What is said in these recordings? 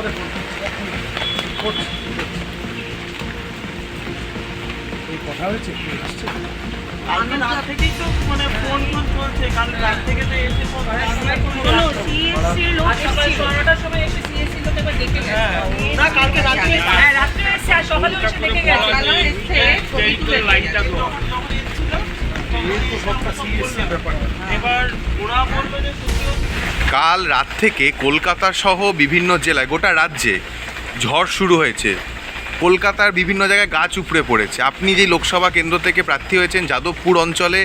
পরে এই কথা হয়েছে আসছে? কালকে রাত থেকেই তো মানে ফোন ফোন চলছে কাল রাত থেকে তো এসে ফোন লোক এসেছিল। হ্যাঁ না কালকে রাত হ্যাঁ, আর সকালে এসে দেখে গেছে। ছবি তুলে তো এই তো সবটা সিরিয়াসের ব্যাপার। এবার ওরা বলল যে তুমিও কাল রাত থেকে কলকাতা সহ বিভিন্ন জেলায়, গোটা রাজ্যে ঝড় শুরু হয়েছে। কলকাতার বিভিন্ন জায়গায় গাছ উপড়ে পড়েছে। আপনি যে লোকসভা কেন্দ্র থেকে প্রার্থী হয়েছেন, যাদবপুর অঞ্চলে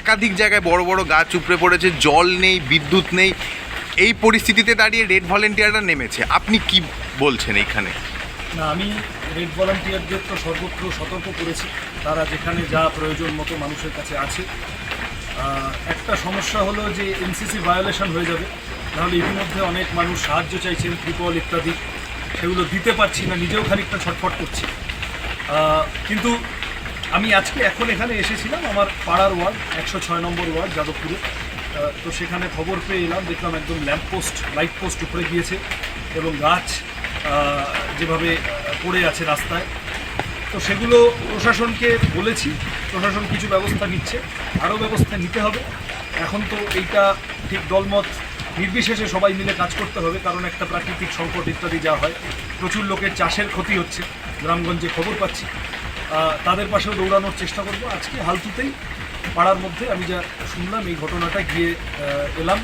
একাধিক জায়গায় বড় বড় গাছ উপড়ে পড়েছে, জল নেই, বিদ্যুৎ নেই। এই পরিস্থিতিতে দাঁড়িয়ে রেড ভলেন্টিয়াররা নেমেছে। আপনি কি বলছেন এইখানে? না, আমি রেড ভলান্টিয়ারদের তো সর্বত্র সতর্ক করেছি। তারা যেখানে যা প্রয়োজন মতো মানুষের কাছে আছে একটা সমস্যা হলো যে এনসিসি ভায়োলেশন হয়ে যাবে। তাহলে ইতিমধ্যে অনেক মানুষ সাহায্য চাইছেন, ত্রিপল ইত্যাদি। সেগুলো দিতে পারছি না, নিজেও খানিকটা ছটফট করছি। কিন্তু আমি আজকে এখন এখানে এসেছিলাম, আমার পাড়ার ওয়ার্ড, একশো ছয় নম্বর ওয়ার্ড, যাদবপুরে। তো সেখানে খবর পেয়ে এলাম, দেখলাম একদম ল্যাম্প পোস্ট, লাইট পোস্ট উপরে গিয়েছে এবং গাছ যেভাবে পড়ে আছে রাস্তায়। তো সেগুলো প্রশাসনকে বলেছি প্রশাসন কিছু ব্যবস্থা নিচ্ছে, আরও ব্যবস্থা নিতে হবে। এখন তো এইটা ঠিক দলমত নির্বিশেষে সবাই মিলে কাজ করতে হবে, কারণ একটা প্রাকৃতিক সংকট ইত্যাদি যা হয়, প্রচুর লোকের চাষের ক্ষতি হচ্ছে, গ্রামগঞ্জে খবর পাচ্ছি। তাদের পাশেও দৌড়ানোর চেষ্টা করব। আজকে হালতুতেই পাড়ার মধ্যে আমি যা শুনলাম, এই ঘটনাটা গিয়ে এলাম।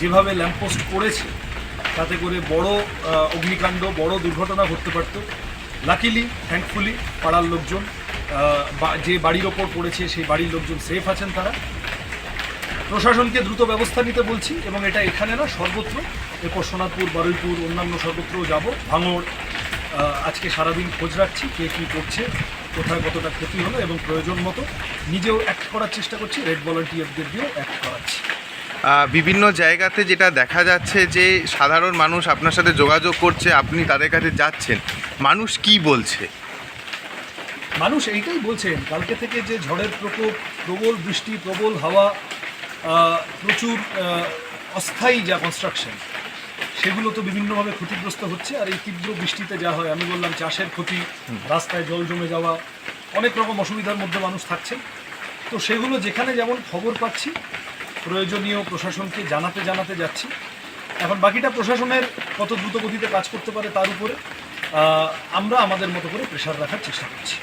যেভাবে ল্যাম্পপোস্ট পড়েছে তাতে করে বড় অগ্নিকাণ্ড, বড় দুর্ঘটনা ঘটতে পারত। লাকিলি থ্যাঙ্কফুলি পাড়ার লোকজন যে বাড়ির ওপর পড়েছে সেই বাড়ির লোকজন সেফ আছেন তারা। প্রশাসনকে দ্রুত ব্যবস্থা নিতে বলছি এবং এটা এখানে না, সর্বত্র, এরপর সোনারপুর, বারুইপুর, অন্যান্য সর্বত্র যাব। ভাঙড় আজকে সারাদিন খোঁজ রাখছি কে কী করছে, কোথায় কতটা ক্ষতি হলো এবং প্রয়োজন মতো নিজেও অ্যাক্ট করার চেষ্টা করছি রেড ভলান্টিয়ারদের দিয়েও অ্যাক্ট করাচ্ছি। বিভিন্ন জায়গাতে যেটা দেখা যাচ্ছে যে সাধারণ মানুষ আপনার সাথে যোগাযোগ করছে, আপনি তাদের কাছে যাচ্ছেন। মানুষ কি বলছে? মানুষ এইটাই বলছেন কালকে থেকে যে ঝড়ের প্রকোপ প্রবল বৃষ্টি প্রবল হাওয়া প্রচুর অস্থায়ী যা কনস্ট্রাকশন সেগুলো তো বিভিন্নভাবে ক্ষতিগ্রস্ত হচ্ছে আর এই তীব্র বৃষ্টিতে যা হয় আমি বললাম চাষের ক্ষতি রাস্তায় জল জমে যাওয়া অনেক রকম অসুবিধার মধ্যে মানুষ থাকছেন তো সেগুলো যেখানে যেমন খবর পাচ্ছি প্রয়োজনীয় প্রশাসনকে জানাতে জানাতে যাচ্ছি। এখন বাকিটা প্রশাসনের কত দ্রুত গতিতে কাজ করতে পারে তার উপরে আমরা আমাদের মতো করে প্রেশার রাখার চেষ্টা করছি।